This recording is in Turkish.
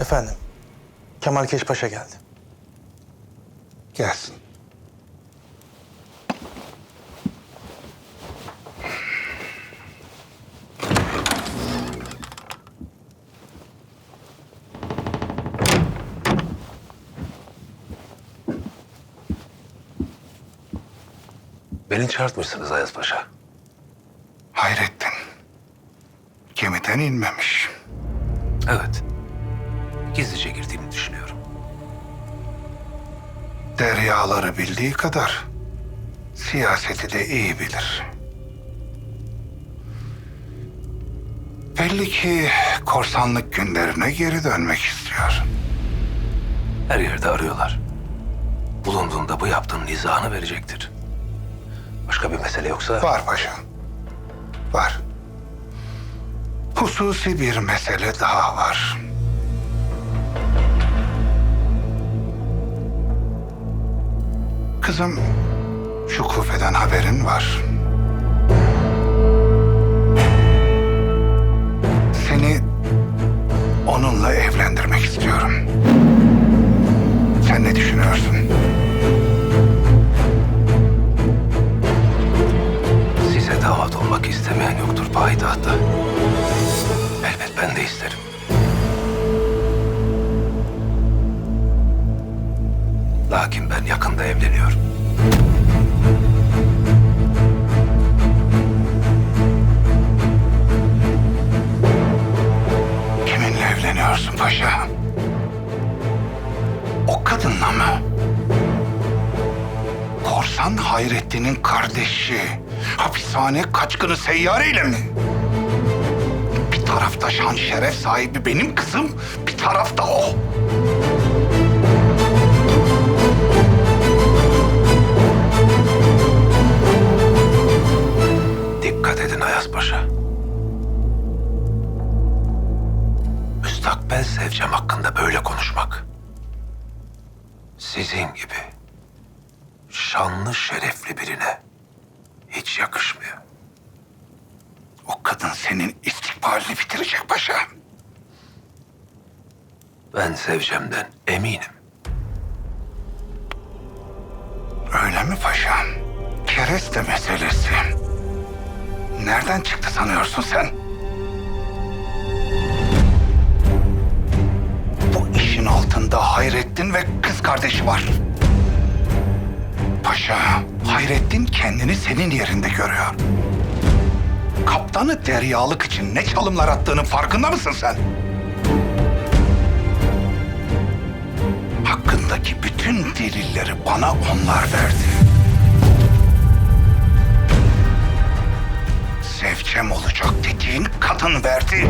Efendim, Kemal Keşpaşa geldi. Gelsin. Beni çağırtmışsınız Ayaz Paşa. Hayrettin. Gemiden inmemiş. Evet. Gizlice girdiğimi düşünüyorum. Deryaları bildiği kadar siyaseti de iyi bilir. Belli ki korsanlık günlerine geri dönmek istiyor. Her yerde arıyorlar. Bulunduğunda bu yaptığın izahını verecektir. Başka bir mesele yoksa... Var paşa. Var. Hususi bir mesele daha var. Kızım, şu kufeden haberin var. Seni onunla evlendirmek istiyorum. Sen ne düşünüyorsun? Size davat olmak istemeyen yoktur payitahta. Elbet ben de isterim. Lakin ben yakında evleniyorum. Kiminle evleniyorsun paşa? O kadınla mı? Korsan Hayrettin'in kardeşi. Hapishane kaçkını seyyareyle mi? Bir tarafta şan şeref sahibi benim kızım, bir tarafta o. Müstakbel sevcem hakkında böyle konuşmak. Sizin gibi şanlı şerefli birine hiç yakışmıyor. O kadın senin istikbalini bitirecek paşa. Ben sevcemden eminim. Öyle mi paşam? Kereste meselesi. Nereden çıktı sanıyorsun sen? Altında Hayrettin ve kız kardeşi var. Paşa, Hayrettin kendini senin yerinde görüyor. Kaptanı deryalık için ne çalımlar attığının farkında mısın sen? Hakkındaki bütün delilleri bana onlar verdi. Sevcem olacak dediğin kadın verdi.